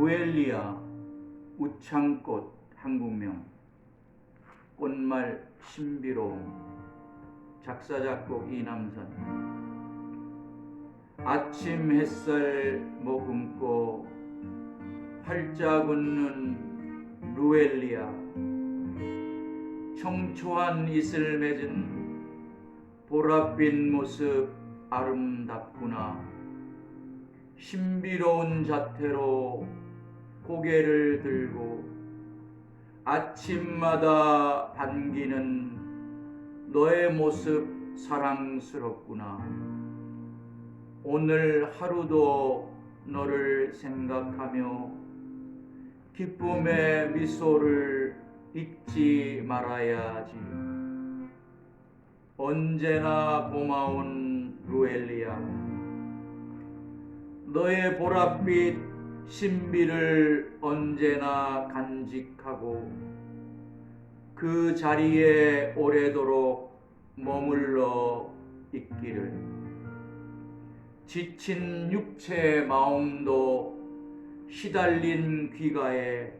루엘리아 우창꽃 한국명 꽃말 신비로움 작사 작곡 이남선. 아침 햇살 머금고 활짝 웃는 루엘리아. 청초한 이슬 맺은 보랏빛 모습 아름답구나. 신비로운 자태로 고개를 들고 아침마다 반기는 너의 모습 사랑스럽구나. 오늘 하루도 너를 생각하며 기쁨의 미소를 잊지 말아야지. 언제나 고마운 루엘리아. 너의 보랏빛 신비를 언제나 간직하고 그 자리에 오래도록 머물러 있기를. 지친 육체의 마음도 시달린 귀가에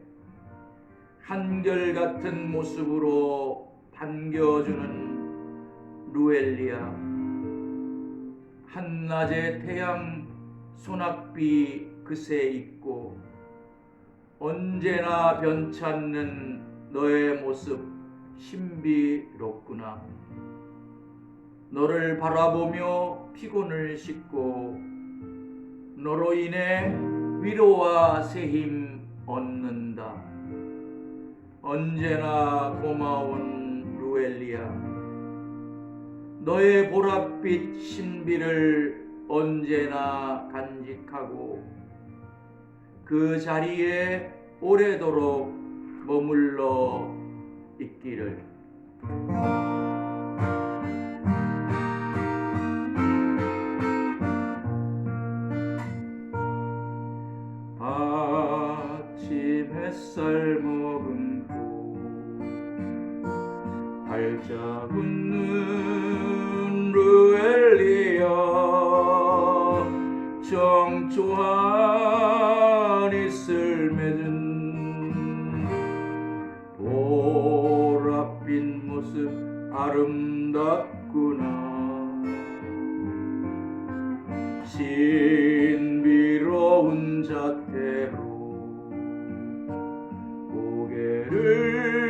한결같은 모습으로 반겨주는 루엘리아. 한낮의 태양 소낙비 그새 있고 언제나 변찮는 너의 모습 신비롭구나. 너를 바라보며 피곤을 씻고 너로 인해 위로와 새 힘 얻는다. 언제나 고마운 루엘리아. 너의 보랏빛 신비를 언제나 간직하고 그 자리에 오래도록 머물러 있기를. 아침 햇살 머금고 웃 아름답구나. 신비로운 자태로 고개를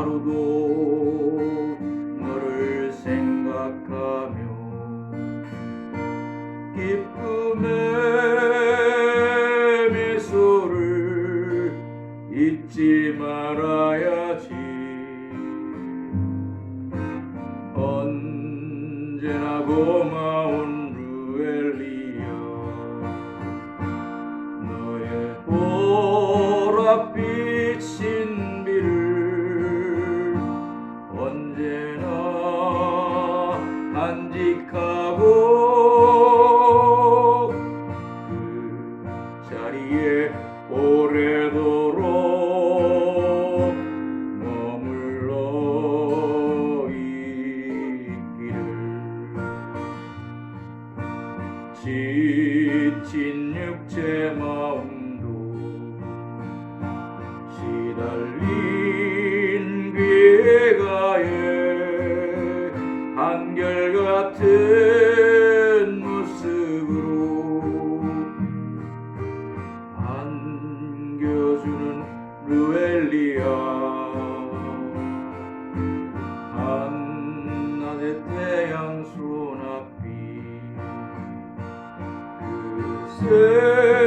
하루도 너를 생각하며 기쁨의 미소를 잊지 말아야지. 언제나 고마운 루엘리아 너의 보랏빛 지친 육체 마음도 시달린 괴가에 한결같은 모습으로 안겨주는 루엘리아 그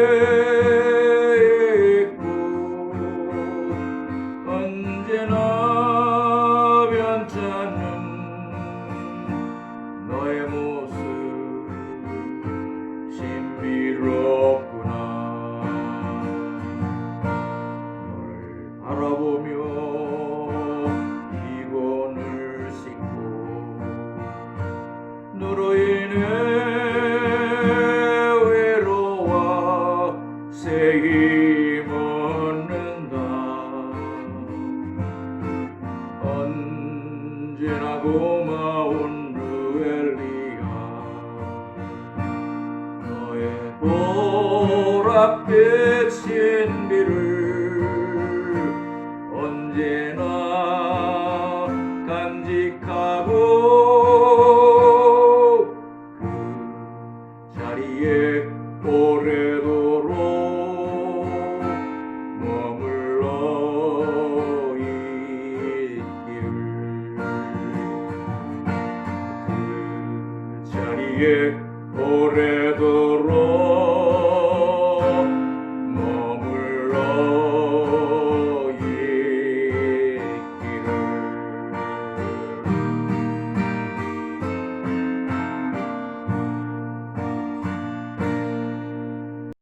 고마운 루엘리가 너의 보랏빛인 그 자리에 오래도록